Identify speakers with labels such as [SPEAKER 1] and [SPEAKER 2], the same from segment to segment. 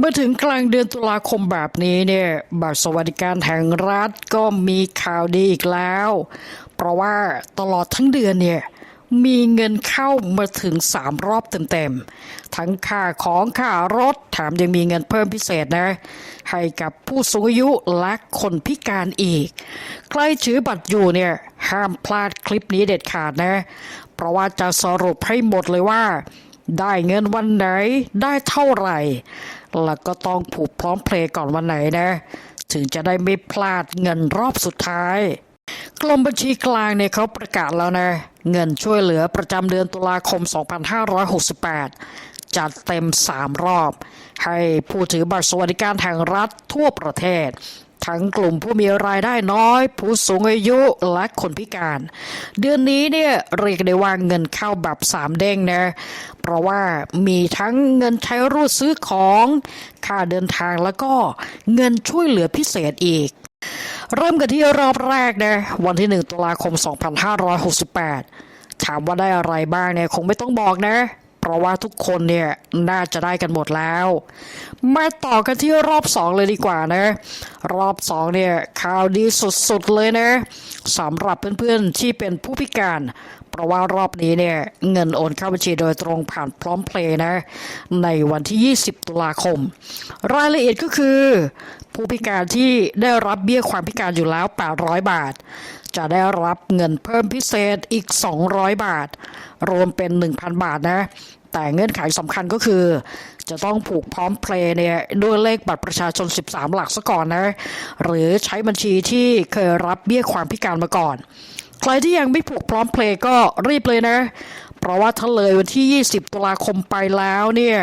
[SPEAKER 1] เมื่อถึงกลางเดือนตุลาคมแบบนี้เนี่ยบัตรสวัสดิการแห่งรัฐก็มีข่าวดีอีกแล้ว เพราะว่าตลอดทั้งเดือนเนี่ยมีเงินเข้ามาถึง 3 รอบเต็มๆ ทั้งค่าของค่ารถแถมยังมีเงินเพิ่มพิเศษนะ ให้กับผู้สูงอายุและคนพิการอีก ใครถือบัตรอยู่เนี่ย ห้ามพลาดคลิปนี้เด็ดขาดนะ เพราะว่าจะสรุปให้หมดเลยว่า ได้เงินวันไหน ได้เท่าไหร่ แล้วก็ต้องผูกพร้อมเพลงก่อนวันไหนนะ ถึงจะได้ไม่พลาดเงินรอบสุดท้ายกรมบัญชีกลางเนี่ยเขาประกาศแล้วนะ เงินช่วยเหลือประจำเดือนตุลาคม 2568 จัดเต็ม 3 รอบ ให้ผู้ถือบัตรสวัสดิการแห่งรัฐทั่วประเทศ ทั้งกลุ่มผู้มีรายได้น้อย ผู้สูงอายุและคนพิการ เดือนนี้เนี่ยเรียกได้ว่าเงินเข้าแบบสามเด้งนะเพราะว่ามีทั้งเงินใช้รูดซื้อของค่าเดินทางแล้วก็เงินช่วยเหลือพิเศษอีก เริ่มกันที่รอบแรกนะวันที่ 1 ตุลาคม 2568ถามว่าได้อะไรบ้างเนี่ยคงไม่ต้องบอกนะ ราะว่าทุกคนเนี่ยน่าจะได้กันหมดแล้ว มาต่อกันที่รอบ 2 เลยดีกว่านะ รอบ 2 เนี่ยข่าวดีสุดๆเลยนะสำหรับเพื่อนๆที่เป็นผู้พิการ เพราะว่ารอบนี้เนี่ยเงินโอนเข้าบัญชีโดยตรงผ่านพร้อมเพลย์นะ ในวันที่ 20 ตุลาคม รายละเอียดก็คือ ผู้พิการที่ได้รับเบี้ยความพิการอยู่แล้ว 800 บาท จะได้รับเงินเพิ่มพิเศษอีก 200 บาท รวมเป็น 1,000 บาทนะ แต่เงื่อนไขสำคัญก็คือ จะต้องผูกพร้อมเพลย์เนี่ยด้วยเลขบัตรประชาชน 13 หลักซะก่อนนะ หรือใช้บัญชีที่เคยรับเบี้ยความพิการมาก่อน ใครที่ยังไม่ผูกพร้อมเพลย์ก็รีบเลยนะ เพราะว่าถ้าเลยวันที่ 20 ตุลาคมไปแล้วเนี่ย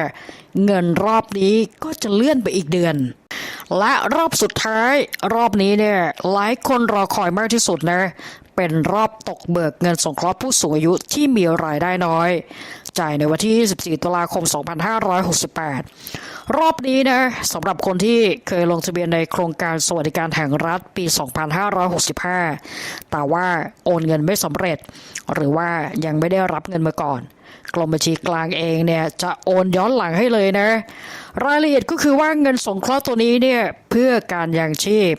[SPEAKER 1] เงินรอบนี้ก็จะเลื่อนไปอีกเดือนและรอบสุดท้ายรอบนี้เนี่ยหลายคนรอคอยมากที่สุดนะ เป็นรอบตกเบิกเงินสงเคราะห์ผู้สูงอายุที่มีรายได้น้อย จในวันที่ 24 ตุลาคม 2568 รอบนี้นะสำหรับคนที่เคยลงทะเบียนในโครงการสวัสดิการแห่งรัฐปี 2565 แต่ว่าโอนเงินไม่สำเร็จ หรือว่ายังไม่ได้รับเงินมาก่อนกรมบัญชีกลางเองเนี่ยจะโอนย้อนหลังให้เลยนะ รายละเอียดก็คือว่าเงินสงเคราะห์ตัวนี้เนี่ยเพื่อการยังชีพ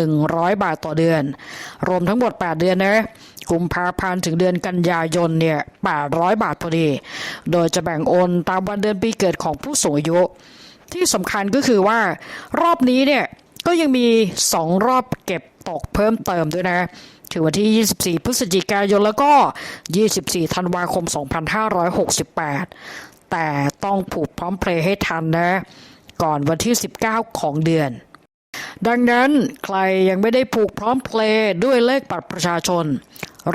[SPEAKER 1] 100 บาทต่อเดือน รวมทั้งหมด 8 เดือนนะ กุมภาพันธ์ถึงเดือนกันยายนเนี่ย800 บาทพอดี โดยจะแบ่งโอนตามวันเดือนปีเกิดของผู้สูงอายุ ที่สำคัญก็คือว่ารอบนี้เนี่ยก็ยังมี 2 รอบเก็บตกเพิ่มเติมด้วยนะถึงวันที่ 24 พฤศจิกายน แล้วก็ 24 ธันวาคม 2568 แต่ต้องผูกพร้อมเพลย์ให้ทันนะ ก่อนวันที่ 19 ของเดือน ดังนั้นใครยังไม่ได้ผูกพร้อมเพลย์ด้วยเลขบัตรประชาชน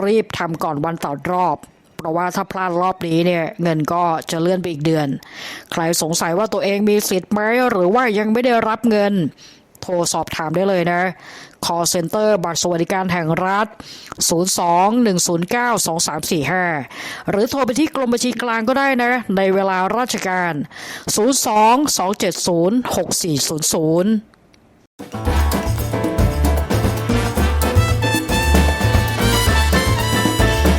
[SPEAKER 1] รีบทำก่อนวันต่อรอบ เพราะว่าถ้าพลาดรอบนี้เนี่ยเงินก็จะเลื่อนไปอีกเดือน ใครสงสัยว่าตัวเองมีสิทธิ์ไหมหรือว่ายังไม่ได้รับเงิน โทรสอบถามได้เลยนะ call center บัตรสวัสดิการแห่งรัฐ 02-109-2345 หรือโทรไปที่กรมบัญชีกลางก็ได้นะ ในเวลาราชการ 02-270-6400